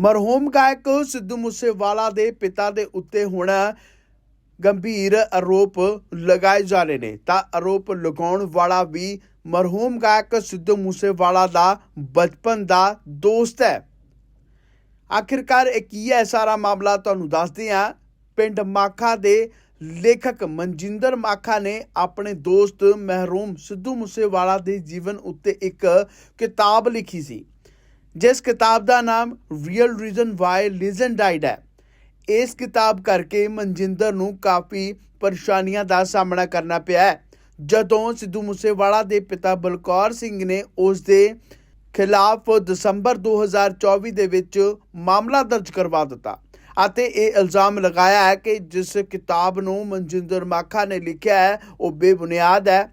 ਮਰਹੂਮ ਗਾਇਕ ਸਿੱਧੂ ਮੂਸੇਵਾਲਾ ਦੇ ਪਿਤਾ ਦੇ ਉੱਤੇ ਹੁਣ ਗੰਭੀਰ ਆਰੋਪ ਲਗਾਏ ਜਾ ਰਹੇ ਨੇ। ਤਾਂ ਆਰੋਪ ਲਗਾਉਣ ਵਾਲਾ ਵੀ ਮਰਹੂਮ ਗਾਇਕ ਸਿੱਧੂ ਮੂਸੇਵਾਲਾ ਦਾ ਬਚਪਨ ਦਾ ਦੋਸਤ ਹੈ। ਆਖਿਰਕਾਰ ਇਹ ਕੀ ਹੈ? ਸਾਰਾ ਮਾਮਲਾ ਤੁਹਾਨੂੰ ਦੱਸਦੇ ਹਾਂ। ਪਿੰਡ ਮਾਖਾ ਦੇ ਲੇਖਕ ਮਨਜਿੰਦਰ ਮਾਖਾ ਨੇ ਆਪਣੇ ਦੋਸਤ ਮਹਿਰੂਮ ਸਿੱਧੂ ਮੂਸੇਵਾਲਾ ਦੇ ਜੀਵਨ ਉੱਤੇ ਇੱਕ ਕਿਤਾਬ ਲਿਖੀ ਸੀ। ਜਿਸ ਕਿਤਾਬ ਦਾ ਨਾਮ real reason why legend died ਹੈ, ਇਸ ਕਿਤਾਬ ਕਰਕੇ ਮਨਜਿੰਦਰ ਨੂੰ ਕਾਫੀ ਪਰੇਸ਼ਾਨੀਆਂ ਦਾ ਸਾਹਮਣਾ ਕਰਨਾ ਪਿਆ ਹੈ। ਜਦੋਂ ਸਿੱਧੂ ਮੂਸੇਵਾਲਾ ਦੇ ਪਿਤਾ ਬਲਕੌਰ ਸਿੰਘ ਨੇ ਉਸ ਦੇ ਖਿਲਾਫ ਦਸੰਬਰ 2024 ਦੇ ਵਿੱਚ ਮਾਮਲਾ ਦਰਜ ਕਰਵਾ ਦਿੱਤਾ ਅਤੇ ਇਹ ਇਲਜ਼ਾਮ ਲਗਾਇਆ ਹੈ ਕਿ ਜਿਸ ਕਿਤਾਬ ਨੂੰ ਮਨਜਿੰਦਰ ਮਾਖਾ ਨੇ ਲਿਖਿਆ ਹੈ, ਉਹ ਬੇਬੁਨਿਆਦ ਹੈ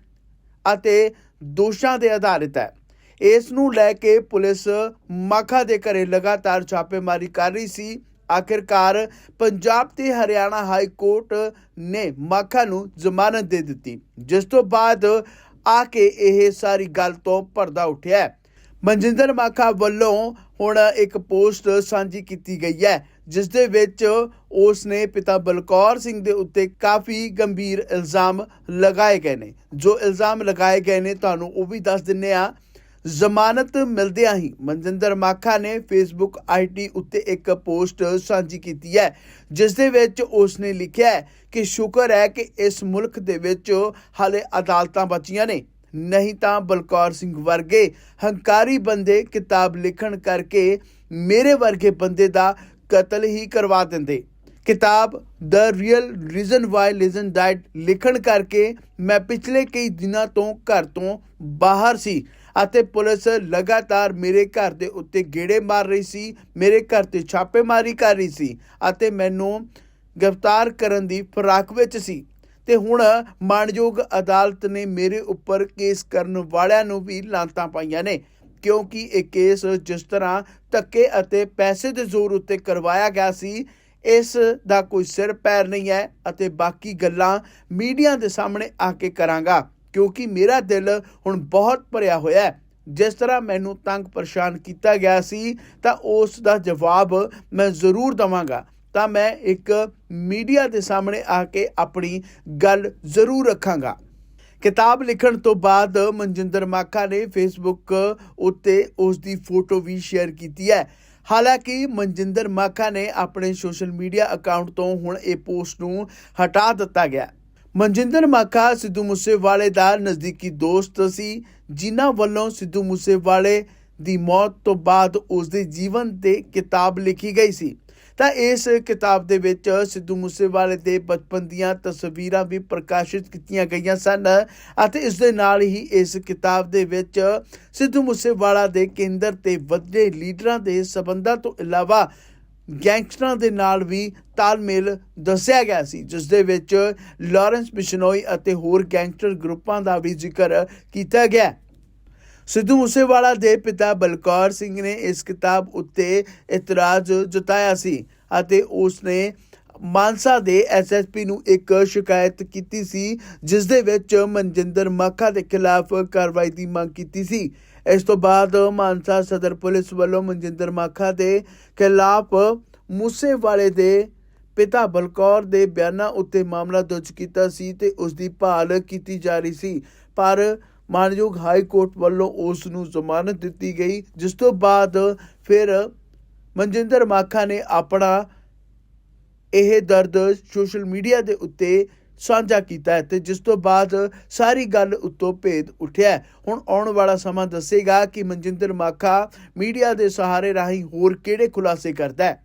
ਅਤੇ ਦੋਸ਼ਾਂ ਦੇ ਆਧਾਰਿਤ ਹੈ। ਇਸ ਨੂੰ ਲੈ ਕੇ ਪੁਲਿਸ ਮਾਖਾ ਦੇ ਘਰੇ ਲਗਾਤਾਰ ਛਾਪੇਮਾਰੀ ਕਰ ਰਹੀ ਸੀ। ਆਖਿਰਕਾਰ ਪੰਜਾਬ ਤੇ ਹਰਿਆਣਾ ਹਾਈ ਕੋਰਟ ਨੇ ਮਾਖਾ ਨੂੰ ਜ਼ਮਾਨਤ ਦੇ ਦਿੱਤੀ। ਜਿਸ ਤੋਂ ਬਾਅਦ ਆ ਕੇ ਇਹ ਸਾਰੀ ਗੱਲ ਤੋਂ ਪਰਦਾ ਉੱਠਿਆ ਮਨਜਿੰਦਰ ਮਾਖਾ ਵੱਲੋਂ ਹੁਣ ਇੱਕ ਪੋਸਟ ਸਾਂਝੀ ਕੀਤੀ ਗਈ ਹੈ, ਜਿਸ ਦੇ ਵਿੱਚ ਉਸ ਨੇ ਪਿਤਾ ਬਲਕੌਰ ਸਿੰਘ ਦੇ ਉੱਤੇ ਕਾਫੀ ਗੰਭੀਰ ਇਲਜ਼ਾਮ ਲਗਾਏ ਗਏ ਨੇ। ਜੋ ਇਲਜ਼ਾਮ ਲਗਾਏ ਗਏ ਨੇ, ਤੁਹਾਨੂੰ ਉਹ ਵੀ ਦੱਸ ਦਿੰਨੇ ਆ ਜ਼ਮਾਨਤ ਮਿਲਦਿਆਂ ਹੀ ਮਨਜਿੰਦਰ ਮਾਖਾ ਨੇ ਫੇਸਬੁੱਕ ਆਈਡੀ ਉੱਤੇ ਇੱਕ ਪੋਸਟ ਸਾਂਝੀ ਕੀਤੀ ਹੈ, ਜਿਸ ਦੇ ਵਿੱਚ ਉਸ ਨੇ ਲਿਖਿਆ ਹੈ ਕਿ ਸ਼ੁਕਰ ਹੈ ਕਿ ਇਸ ਮੁਲਕ ਦੇ ਵਿੱਚ ਹਾਲੇ ਅਦਾਲਤਾਂ ਬਚੀਆਂ ਨੇ। ਨਹੀਂ ਤਾਂ ਬਲਕੌਰ ਸਿੰਘ ਵਰਗੇ ਹੰਕਾਰੀ ਬੰਦੇ ਕਿਤਾਬ ਲਿਖਣ ਕਰਕੇ ਮੇਰੇ ਵਰਗੇ ਬੰਦੇ ਦਾ ਕਤਲ ਹੀ ਕਰਵਾ ਦਿੰਦੇ। ਕਿਤਾਬ the real reason why legend died ਲਿਖਣ ਕਰਕੇ ਮੈਂ ਪਿਛਲੇ ਕਈ ਦਿਨਾਂ ਤੋਂ ਘਰ ਤੋਂ ਬਾਹਰ ਸੀ। ਅਤੇ ਪੁਲਿਸ ਲਗਾਤਾਰ ਮੇਰੇ ਘਰ ਦੇ ਉੱਤੇ ਗੇੜੇ ਮਾਰ ਰਹੀ ਸੀ, ਮੇਰੇ ਘਰ ਤੇ ਛਾਪੇਮਾਰੀ ਕਰ ਰਹੀ ਸੀ ਅਤੇ ਮੈਨੂੰ ਗ੍ਰਿਫਤਾਰ ਕਰਨ ਦੀ ਫਰਾਕ ਵਿੱਚ ਸੀ। ਤੇ ਹੁਣ ਮਾਣਯੋਗ ਅਦਾਲਤ ਨੇ ਮੇਰੇ ਉੱਪਰ ਕੇਸ ਕਰਨ ਵਾਲਿਆਂ ਨੂੰ ਵੀ ਲਾਂਤਾਂ ਪਾਈਆਂ ਨੇ, ਕਿਉਂਕਿ ਇਹ ਕੇਸ ਜਿਸ ਤਰ੍ਹਾਂ ਧੱਕੇ ਅਤੇ ਪੈਸੇ ਦੇ ਜ਼ੋਰ ਉੱਤੇ ਕਰਵਾਇਆ ਗਿਆ ਸੀ, ਇਸ ਦਾ ਕੋਈ ਸਿਰ ਪੈਰ ਨਹੀਂ ਹੈ ਅਤੇ ਬਾਕੀ ਗੱਲਾਂ ਮੀਡੀਆ ਦੇ ਸਾਹਮਣੇ ਆ ਕੇ ਕਰਾਂਗਾ। ਕਿਉਂਕਿ ਮੇਰਾ ਦਿਲ ਹੁਣ ਬਹੁਤ ਭਰਿਆ ਹੋਇਆ ਹੈ। ਜਿਸ ਤਰ੍ਹਾਂ ਮੈਨੂੰ ਤੰਗ ਪਰੇਸ਼ਾਨ ਕੀਤਾ ਗਿਆ ਸੀ, ਤਾਂ ਉਸ ਦਾ ਜਵਾਬ ਮੈਂ ਜ਼ਰੂਰ ਦਵਾਂਗਾ। ਤਾਂ ਮੈਂ ਇੱਕ ਮੀਡੀਆ ਦੇ ਸਾਹਮਣੇ ਆ ਕੇ ਆਪਣੀ ਗੱਲ ਜ਼ਰੂਰ ਰੱਖਾਂਗਾ। ਕਿਤਾਬ ਲਿਖਣ ਤੋਂ ਬਾਅਦ ਮਨਜਿੰਦਰ ਮਾਖਾ ਨੇ ਫੇਸਬੁੱਕ ਉੱਤੇ ਉਸ ਦੀ ਫੋਟੋ ਵੀ ਸ਼ੇਅਰ ਕੀਤੀ ਹੈ। ਹਾਲਾਂਕਿ ਮਨਜਿੰਦਰ ਮਾਖਾ ਨੇ ਆਪਣੇ ਸੋਸ਼ਲ ਮੀਡੀਆ ਅਕਾਊਂਟ ਤੋਂ ਹੁਣ ਇਹ ਪੋਸਟ ਨੂੰ ਹਟਾ ਦਿੱਤਾ ਗਿਆ। ਮਨਜਿੰਦਰ ਮਾਖਾ ਸਿੱਧੂ ਮੂਸੇਵਾਲੇ ਦਾ ਨਜ਼ਦੀਕੀ ਦੋਸਤ ਸੀ, ਜਿਨ੍ਹਾਂ ਵੱਲੋਂ ਸਿੱਧੂ ਮੂਸੇਵਾਲੇ ਦੀ ਮੌਤ ਤੋਂ ਬਾਅਦ ਉਸ ਦੇ ਜੀਵਨ ਤੇ ਕਿਤਾਬ ਲਿਖੀ ਗਈ ਸੀ। ਤਾਂ ਇਸ ਕਿਤਾਬ ਦੇ ਵਿੱਚ ਸਿੱਧੂ ਮੂਸੇਵਾਲੇ ਦੇ ਬਚਪਨ ਦੀਆਂ ਤਸਵੀਰਾਂ ਵੀ ਪ੍ਰਕਾਸ਼ਿਤ ਕੀਤੀਆਂ ਗਈਆਂ ਸਨ ਅਤੇ ਇਸ ਦੇ ਨਾਲ ਹੀ ਇਸ ਕਿਤਾਬ ਦੇ ਵਿੱਚ ਸਿੱਧੂ ਮੂਸੇਵਾਲਾ ਦੇ ਕੇਂਦਰ ਤੇ ਵੱਡੇ ਲੀਡਰਾਂ ਦੇ ਸਬੰਧਾਂ ਤੋਂ ਇਲਾਵਾ ਗੈਂਗਸਟਰਾਂ ਦੇ ਨਾਲ ਵੀ ਤਾਲਮੇਲ ਦੱਸਿਆ ਗਿਆ ਸੀ ਜਿਸ ਦੇ ਵਿੱਚ ਲਾਰੈਂਸ ਬਿਸ਼ਨੋਈ ਅਤੇ ਹੋਰ ਗੈਂਗਸਟਰ ਗਰੁੱਪਾਂ ਦਾ ਵੀ ਜ਼ਿਕਰ ਕੀਤਾ ਗਿਆ। ਸਿੱਧੂ ਮੂਸੇਵਾਲਾ ਦੇ ਪਿਤਾ ਬਲਕੌਰ ਸਿੰਘ ਨੇ ਇਸ ਕਿਤਾਬ ਉੱਤੇ ਇਤਰਾਜ਼ ਜਤਾਇਆ ਸੀ ਅਤੇ ਉਸ ਨੇ ਮਾਨਸਾ ਦੇ ਐਸਐਸਪੀ ਨੂੰ ਇੱਕ ਸ਼ਿਕਾਇਤ ਕੀਤੀ ਸੀ ਜਿਸ ਦੇ ਵਿੱਚ ਮਨਜਿੰਦਰ ਮਾਖਾ ਦੇ ਖਿਲਾਫ ਕਾਰਵਾਈ ਦੀ ਮੰਗ ਕੀਤੀ ਸੀ। ਇਸ ਤੋਂ ਬਾਅਦ ਮਾਨਸਾ ਸਦਰ ਪੁਲਿਸ ਵੱਲੋਂ ਮਨਜਿੰਦਰ ਮਾਖਾ ਦੇ ਖਿਲਾਫ ਮੂਸੇਵਾਲੇ ਦੇ ਪਿਤਾ ਬਲਕੌਰ ਦੇ ਬਿਆਨਾਂ ਉੱਤੇ ਮਾਮਲਾ ਦਰਜ ਕੀਤਾ ਸੀ ਤੇ ਉਸ ਦੀ ਭਾਲ ਕੀਤੀ ਜਾ ਰਹੀ ਸੀ। ਪਰ ਮਾਨਯੋਗ ਹਾਈ ਕੋਰਟ ਵੱਲੋਂ ਉਸ ਨੂੰ ਜ਼ਮਾਨਤ ਦਿੱਤੀ ਗਈ, ਜਿਸ ਤੋਂ ਬਾਅਦ ਫਿਰ ਮਨਜਿੰਦਰ ਮਾਖਾ ਨੇ ਆਪਣਾ ਇਹ ਦਰਦ ਸੋਸ਼ਲ ਮੀਡੀਆ ਦੇ ਉੱਤੇ ਸਾਂਝਾ ਕੀਤਾ ਹੈ ਤੇ ਜਿਸ ਤੋਂ ਬਾਅਦ ਸਾਰੀ ਗੱਲ ਉੱਤੋਂ ਭੇਦ ਉੱਠਿਆ ਹੁਣ ਆਉਣ ਵਾਲਾ ਸਮਾਂ ਦੱਸੇਗਾ ਕਿ ਮਨਜਿੰਦਰ ਮਾਖਾ ਮੀਡੀਆ ਦੇ ਸਹਾਰੇ ਰਾਹੀਂ ਹੋਰ ਕਿਹੜੇ ਖੁਲਾਸੇ ਕਰਦਾ ਹੈ।